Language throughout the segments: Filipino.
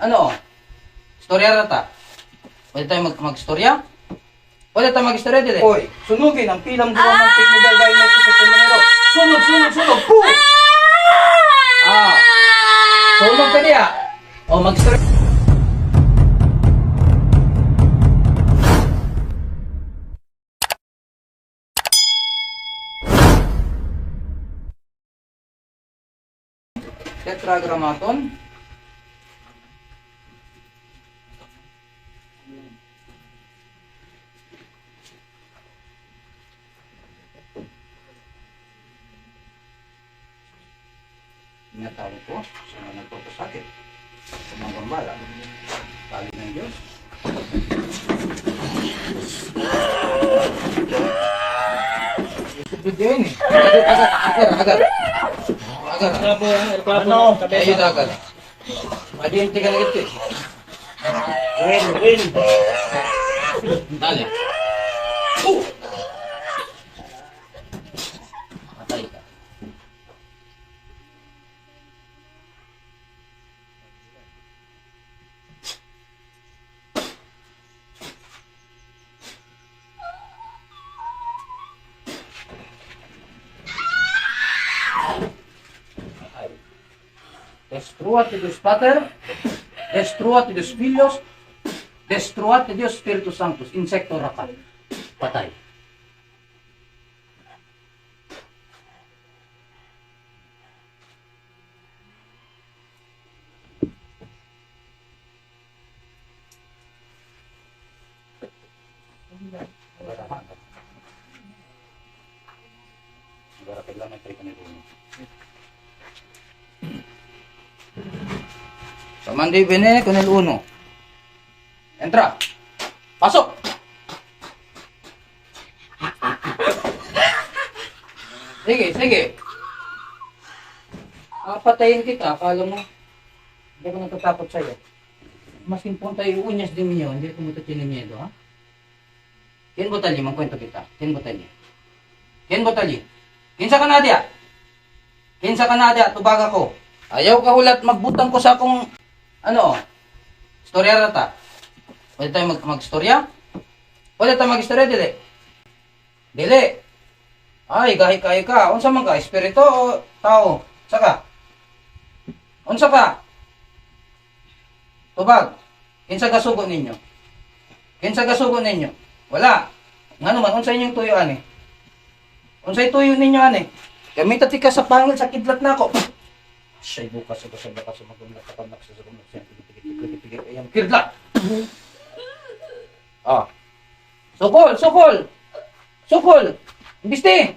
Ano, storya rata. Pwede tayo mag mag-storya? Pwede tayo mag-storya dili? Hoy, sunugin ang pilang duwa ng teknikal dahil may susunod Sunog, sunog, sunog! Boom! Ah! Sunog ka niya! O, mag-storya. Tetragrammaton. Ingatawin ko sa mga nagpapasakit. Sa mga gambala. Tali ng Diyos. Video yun eh. Agar, agar, agar. Agar. Ano? Ayun agad. Madiinti ka Pater, destruat Deus Filios, destruat Deus Spiritus Sanctus, insekto rapat. Patay. Samandi bene con el uno. Entra. Pasok. Sige, sige. Papatayin kita, akala mo. Hindi ko natatakot sa'yo. Mas punta yung unyas din niyo, hindi ko muto miedo, ha? Ken botali, magkwento kita. Ken botali. Ken botali. Kinsa ka na dia? Kinsa ka na dia, tubag ako. Ayaw ka hulat magbutang ko sa akong ano? Storya rata. Pwede tayo mag magstorya? Pwede tayo magstorya dili? Dili. Ay, gahi kay ka. Unsa man ka? Espiritu o tao? Saka? Unsa ka? Tubag. Kinsa gasugo ninyo? Kinsa gasugo ninyo? Wala. Nga naman, unsa inyong tuyo ani? Unsay tuyo ninyo ani? Kami tati ka sa pangil sa kidlat na ako. Siya'y bukas sa basa baka sa magumlat sa panak sa sarunod siya. Tigit-tigit ayam kidlat. Ah. Sukol, sukol. Sukol. Bisti.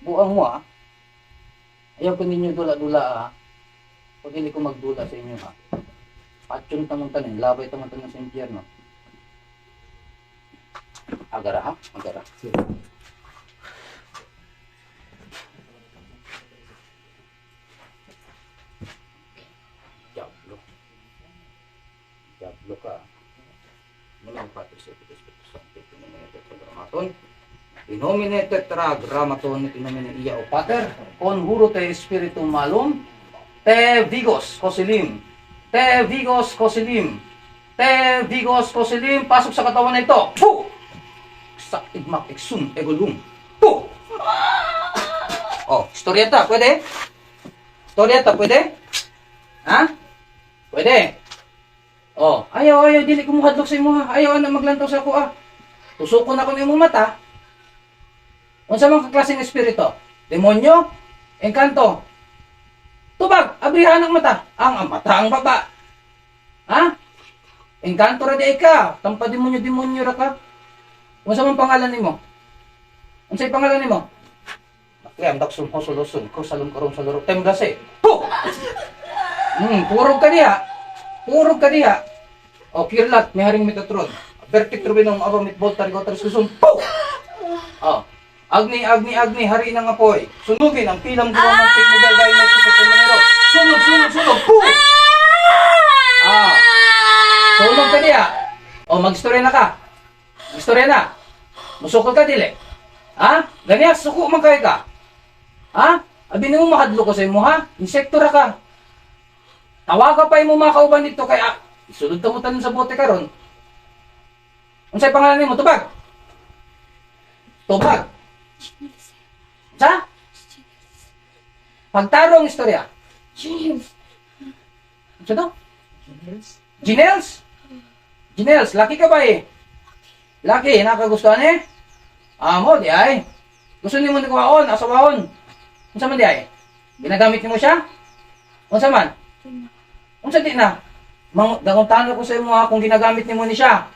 Buang mo ah. Ayaw ko ninyo dula-dula ah. Pag hindi ko magdula sa inyo ha. Patyon tamang tanin, labay tamang tanin sa impyerno. Agara ha? Agara. Diablo. Mula ang Pater sa Espiritu Espiritu Santo, Tinomine Tetragrammaton. Tinomine Tetragrammaton, Tinomine Iya o Pater. Conjuro te Espiritu Malum. Te Vigos Cosilim. Te Vigos Cosilim. Te Vigos Cosilim. Pasok sa katawan na ito. Puh! Sa igmak exum egolum. Puh! Oh, historieta, pwede? Historieta, pwede? Ha? Pwede. Oh, ayaw, ayaw, dili ko muhadlok sa imo ha. Ayaw na maglantaw sa ako ah. Tusukon ako ng imong mata. Unsa man klaseng espiritu? Demonyo? Engkanto? Tubag, abrihan ang mata. Ang ang mata ang baba. Ha? Engkanto ra di ka. Tampa demonyo demonyo ra ka. Unsa man pangalan nimo? Unsay pangalan nimo? Kaya ang daksong ko sulusun ko salong karong sa laro. Temblase. Po! Hmm, purog ka diha. Purog ka diha. O, kirlat, may haring metatron. Vertic trubinong abamit voltar gotar susum. Po! O, Agni, Agni, Agni, hari ng apoy. Sunugin ang pilang duwa ng teknikal dahil susok sa manero. Sunog, sunog, sunog. Po! Ah. Sunog ka diha. O, mag-story na ka. Mag-story na. Musukol ka dili. Ha? Ganyan, suko man kay ka. Ha? Abi mo mahadlo ko sa imo ha? Insekto ra ka. Tawaga pa imo mga kauban dito kay isulod ta mo sa bote karon. Unsay pangalan nimo? Tubag. Tubag. Sa? Pagtarong istorya. Ano to? Ginels? Ginels, laki ka ba eh? Laki, nakagustuhan eh? Amo, di ay. Gusto niyo mo nagwaon, asawahon. Unsa man di ay? Ginagamit niyo mo siya? Unsa man? Unsa di na? Mang danguntahan ko sa imo ha kung ginagamit nimo ni siya.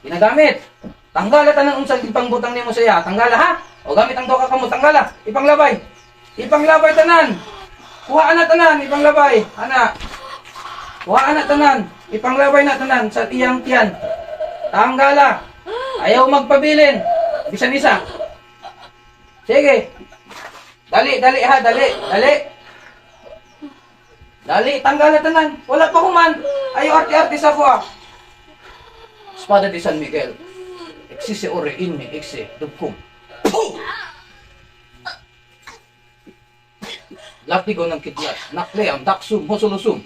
Ginagamit. Tanggala tanan unsa ipangbutang nimo sa iya. Tanggala ha? O gamit ang doka kamo, tanggala. Ipanglabay. Ipanglabay tanan. Kuha na tanan, ipanglabay. Ana. Kuha na tanan. Ipanglabay na tanan sa iyang tiyan. Tanggala. Ayaw magpabilin. Bisan isa. Sige. Dali, dali ha, dali, dali. Dali, tanggal na tanan. Wala pa human. Ayaw arte-arte sa ko ah. Espada de San Miguel. Existe ore in me, exe, dugkong. Latigo ng kidyat. Nakle ang daksum, mosulusum.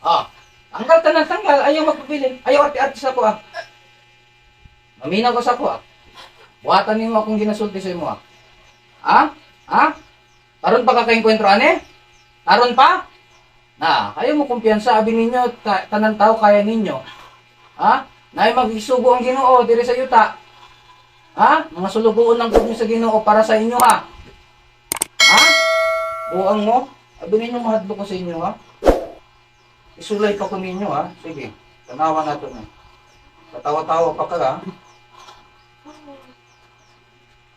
Ah, tanggal tanan, tanggal. Ayaw magpapili. Ayaw arte-arte sa ko ah. Maminaw ko sa ko ah. Buhatan niyo akong ginasulti sa imo ah. Ha? Ha? Taron pa kakainkwentro ane? Taron pa? Na, kayo mo kumpiyansa, abi ninyo, ta- tanan tao kaya ninyo. Ha? Nay magisugo ang Ginoo diri sa yuta. Ha? Mga sulugoon ng pugno sa Ginoo para sa inyo ha. Ha? Buang mo? Abi ninyo mahadlo ko sa inyo ha. Isulay pa ko ninyo ha. Sige. Tanawa na to na. Tatawa-tawa pa ka ha.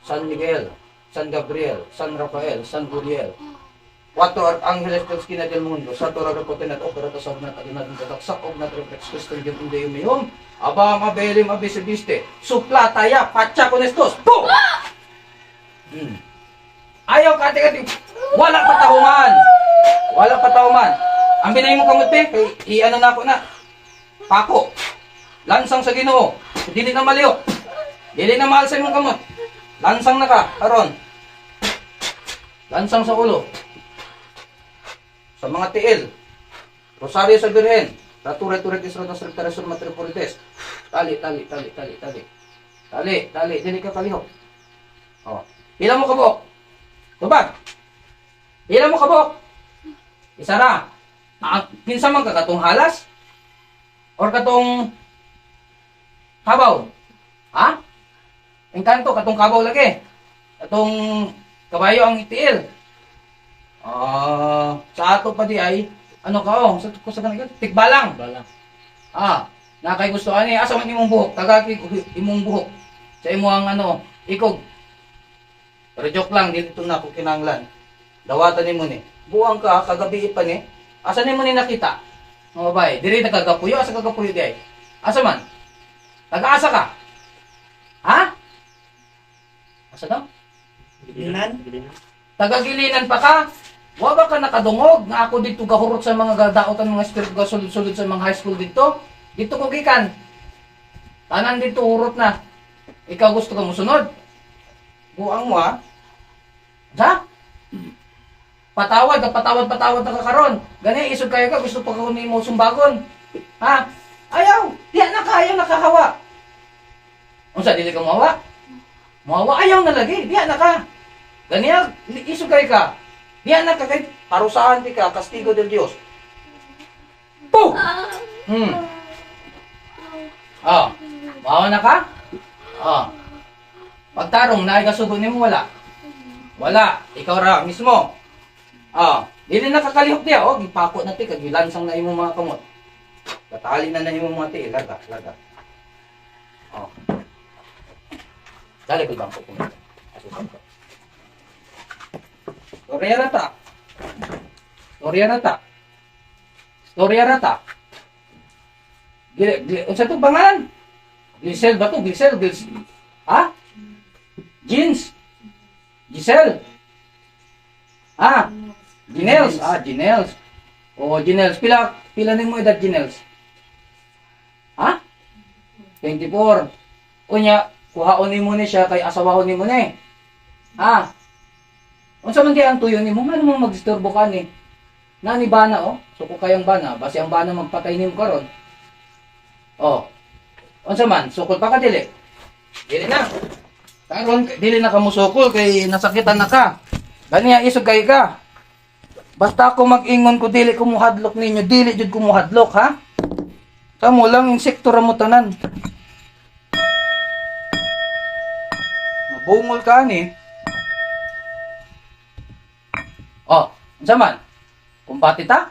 San Miguel, San Gabriel, San Rafael, San Guriel. Cuatro arcángeles del esquina del mundo, sa tora repotenat operato sa na taginat ng tataksak og na reflex Christian yung hindi umihom, aba mabelim abisibiste, supla taya, patsa con estos, po! Hmm. Ayaw kati kati, wala patahuman! Wala patahuman! Ang binay mo kamot pe, i-ano na ako na, pako, lansang sa ginoo, dili na maliw, dili na mahal sa imong kamot, lansang na ka, karon, lansang sa ulo, sa mga tiil, Rosario sa Birhen, Rature Turet Isratas Rectaresur Matripurites, tali, tali, tali, tali, tali, tali, tali, dili ka kalihok. Oh. Pila mo kabok? Tubag. Pila mo kabok? Isa ra. Ah, kinsa man ka katong halas? Or katong kabaw? Ha? Engkanto katong kabaw lagi. Katong kabayo ang itiil. Ah, sa ato pa di ay ano ka oh, sa ko sa kanila tikbalang. Balang. Ah, na kay gusto ani asa man imong buhok, tagaki imong buhok. Sa imo ang ano, ikog. Pero joke lang, dito na ako kinanglan. Dawatan nimo ni. Buang ka kagabi pa ni. Asa nimo ni nakita? Mga babae, diri nagkagapuyo, asa kagapuyo di ay? Asa man? Taga-asa ka? Ha? Asa daw? Gilinan. Tagagilinan pa ka? Wa ba ka nakadungog nga ako dito gahurot sa mga gadaotan mga espiritu ga sulod-sulod sa mga high school dito? Dito ko gikan. Tanan dito hurot na. Ikaw gusto ka musunod? Buang mo ha? Sa? Patawad, patawad, patawad na ka karon. Gani, isog kayo ka, gusto pa ka mo sumbagon. Ha? Ayaw! Diya na ka, ayaw nakahawa. Unsa, dili ka mawa? Mawa, ayaw na lagi. Diya na ka. Ganyan, isog kayo ka. Diya na ka parusahan di ka, kastigo del Dios. Po! Hmm. Oh, mawa na ka? Oh. Pagtarong, naigasugo ni mo, wala. Wala. Ikaw ra, mismo. Ah, dili na kakalihok diya, oh, gipako na ti, kagilansang na imong mga kamot. Katali na na imong mga ti, laga, laga. Oh. Dali ko bangko ko. Storya rata. Storya rata. Storya rata. Gil, gil, unsa to pangalan? Glisel ba to? Glisel, Glis. Ha? Jeans. Giselle. Ah, Ginels. Ah, Ginels. Oh, Ginels. Pila, pila nimo edad Ginels? Ha? 24. Unya, kuhaon ni mo ni siya kay asawahon ni mo ni. Ha? Unsa man kaya ang tuyo nimo? Ngano mo magstorbo ka ni? Nani bana oh? So ko kayang bana, basi ang bana magpatay nimo karon. Oh. Unsa man? Sukol pa ka dili? Dili na. Karon dili na ka musukol kay nasakitan na ka. Ganiya isog kay ka. Basta ako mag-ingon ko dili ko muhadlok ninyo, dili jud ko muhadlok ha. Kamo lang insekto ra mo tanan. Mabungol ka ni. Oh, unsa man? Kumbati ta?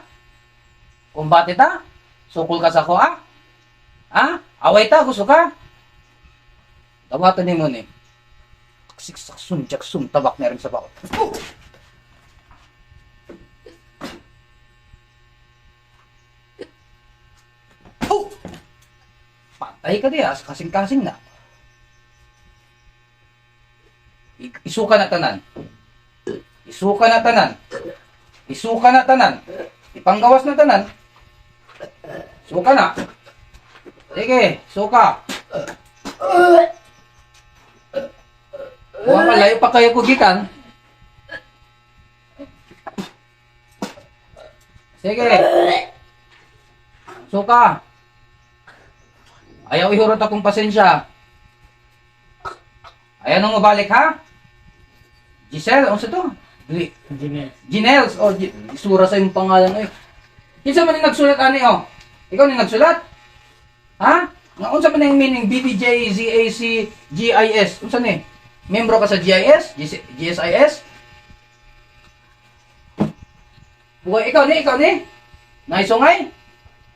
Kumbati ta? Sukol ka sa ko ah? Ha? Away ta gusto ka? Tawatan ni mo ni. Siksak sum jak sum tabak na rin sa. Oh! Patay ka diya, kasing-kasing na. I- Isuka na tanan. Isuka na tanan. Isuka na tanan. Ipanggawas na tanan. Suka na. Sige, suka. Huwag ka, layo pa kayo kugikan. Sige. Suka. Ayaw ihurot akong pasensya. Ayaw nang mabalik ha? Giselle, ano sa to? Dili. Engineer. Ginels, o Gi- isura sa yung pangalan oy. Kinsa man yung nagsulat ani oh? Ikaw ni nagsulat? Ha? Nga unsa man yung meaning BBJ ZAC GIS? Unsa ni? Membro ka sa GIS? GS, GSIS? Buhay, ikaw ni, ikaw ni? Naisungay?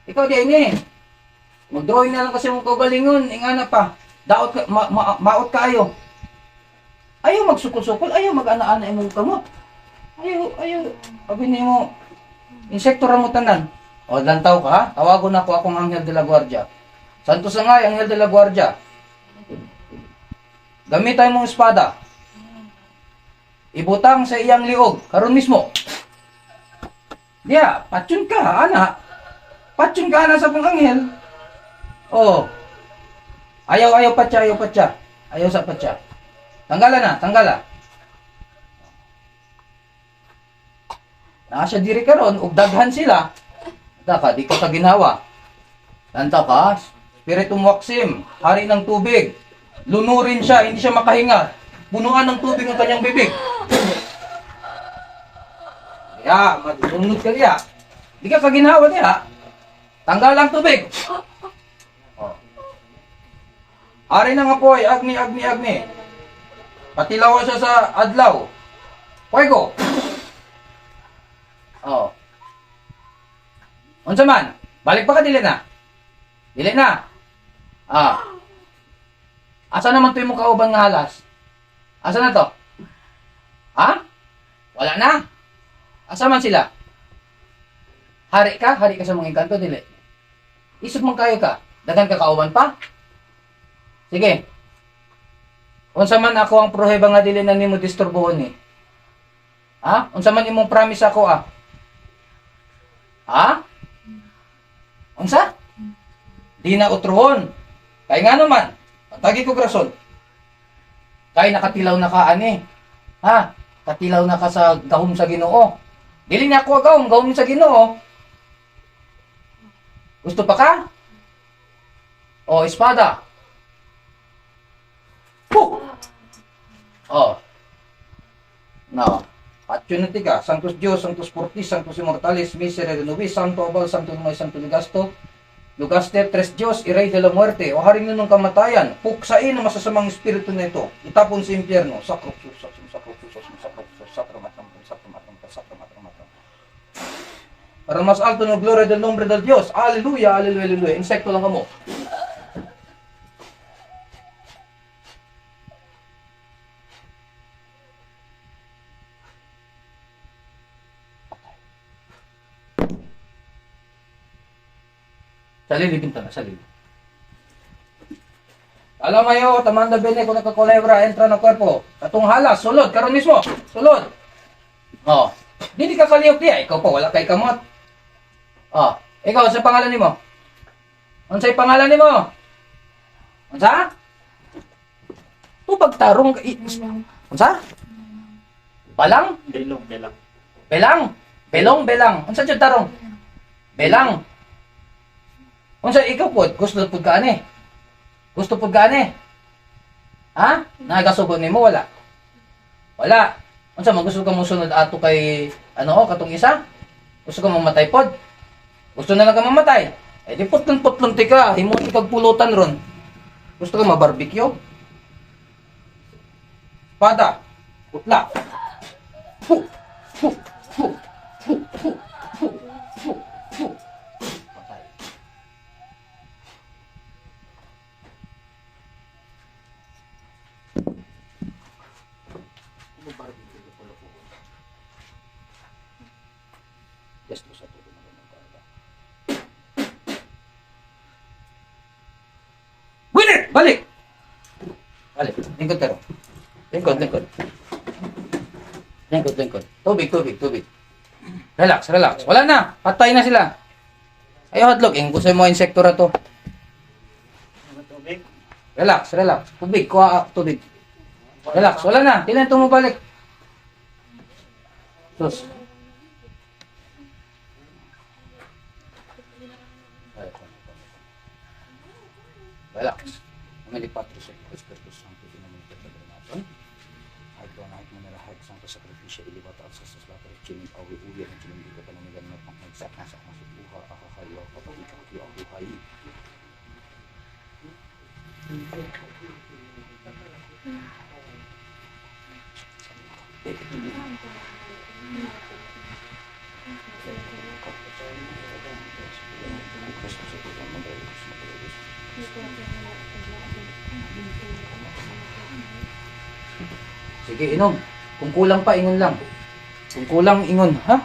Ikaw di ni. Mag-drawing na lang kasi mong kaugalingon, ingana pa. Daot ka, ma, ma, maot kayo. Ayaw magsukol-sukol, ayaw mag-ana-ana imong kamot. Ayaw, ayaw. Sabi niyo mo, insekto ra tanan. O, lantaw ka? Tawagon ako akong Angel de la Guardia. Santo sa nga, Angel de la Guardia. Gamitan mong espada. Ibutang sa iyang liog, karon mismo. Diya, patyon ka, ana. Patyon ka, ana sa pang Angel. Oh. Ayaw, ayaw patya, ayaw patya. Ayaw sa patya. Tanggalan na, tanggala. Nasa diri karon ug daghan sila. Daka di ko ta ginawa. Tanta ka, Spiritum Waxim, hari ng tubig. Lunurin siya, hindi siya makahinga. Punuan ng tubig ang kanyang bibig. Ya, madunod ka diya. Di ka kaginawa diya. Tanggal ang tubig. Oh. Hari ng apoy, agni, agni, agni. Patilaw siya sa adlaw. Fuego. Oh. Unsa man? Balik pa ka dili na? Dili na. Ah. Asa naman to yung kauban nga halas? Asa na to? Ha? Wala na. Asa man sila? Hari ka? Hari ka sa mga engkanto, dili? Isip mong kayo ka? Dagan ka kauban pa? Sige. Unsa man ako ang proheba nga dili na nimo disturbuhon ni? Ha? Unsa man imong promise ako ah? Ha? Unsa? Di na utruhon. Kay nga naman, patagi ko grason. Kay nakatilaw na ka ani. Ha? Katilaw na ka sa gahom sa Ginoo. Dili na ako gahom, gahom sa Ginoo. Gusto pa ka? O, espada. Puh! Oh. No. At yun natin ka, Sanctus Dios, Sanctus Fortis, Sanctus Immortalis, Miserere Nobis, Santo Abal, Santo Lumay, Santo Ligasto, Lugaste, Tres Dios, Irey de la Muerte, o haring nun ng kamatayan, puksain ang masasamang espiritu na ito, itapon sa impyerno, sakro, susak, sakro, susak, sakro, susak, sakro, matram, sakro, matram, sakro, matram, matram. Para mas alto ng gloria del nombre del Dios. Aleluya, aleluya, aleluya. Insekto lang kamo. Salili binta na, salili. Alam mayo, tamanda bene kung nakakolebra, entra ng kwerpo. Katong halas, sulod, karon mismo. Sulod. Oh. Dili ka kaliyok diya, ikaw pa wala kay kamot. Oh, ikaw sa pangalan nimo? Unsay pangalan nimo? Unsa? Tupag tarong ka- i- Unsa? Balang? Belong, belang. Belang. Belong, belang. Unsa jud tarong? Belang. Unsa ikaw pod? Gusto pod ka ani? Gusto pod ka ani? Ha? Nagasugod nimo wala? Wala. Unsa man gusto ka mo sunod ato kay ano o katong isa? Gusto ka mamatay pod? Gusto na lang ka mamatay? Eh di putlon putlon ti ka, himo ti kag pulutan ron. Gusto ka mabarbecue? Pada. Putla. Fu. Fu. Fu. Fu. Fu. Ano barbecue ko pala po? Yes, to sa tulo na ganun talaga. Winner! Balik! Balik. Lingkod ka ro. Lingkod, lingkod. Lingkod, lingkod. Tubig, tubig, tubig. Relax, relax. Wala na. Patay na sila. Ay, hotdog. Yung gusto mo insekto na to. Relax, relax. Tubig, kuha ah, tubig. Relax, wala na. Kailan tumubalik? Sus. Relax. Umilipat ko sa Espiritu Santo din naman ito sa natin. Ay ko na na narahag sa sakripisya ilibat at sa saslap at kining awi-uwi at kining dito panamigan na pangkagsak na sa kasubuha akakayo kapag ikakiyo ang buhay. Thank you. Sige, inom. Kung kulang pa, ingon lang. Kung kulang, ingon, ha?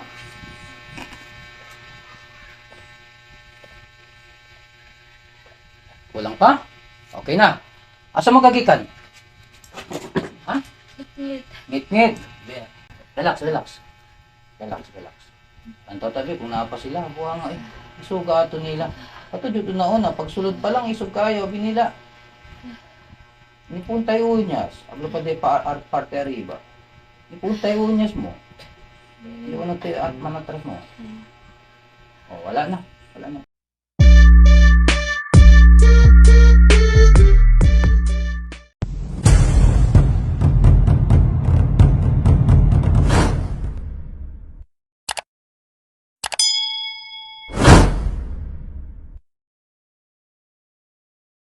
Kulang pa? Okay na. Asa magagikan? Ha? Ngit-ngit. Be- Relax, relax. Relax, relax. Anto tabi, kung napa sila, buha nga eh. Isuga ato nila. Ato dito na una, pagsulod pa lang, isug kayo, binila. Ni puntay unyas. Hablo pa de pa ar parte arriba. Ni puntay unyas mo. Di ko na at manatras mo. Oh, wala na. Wala na.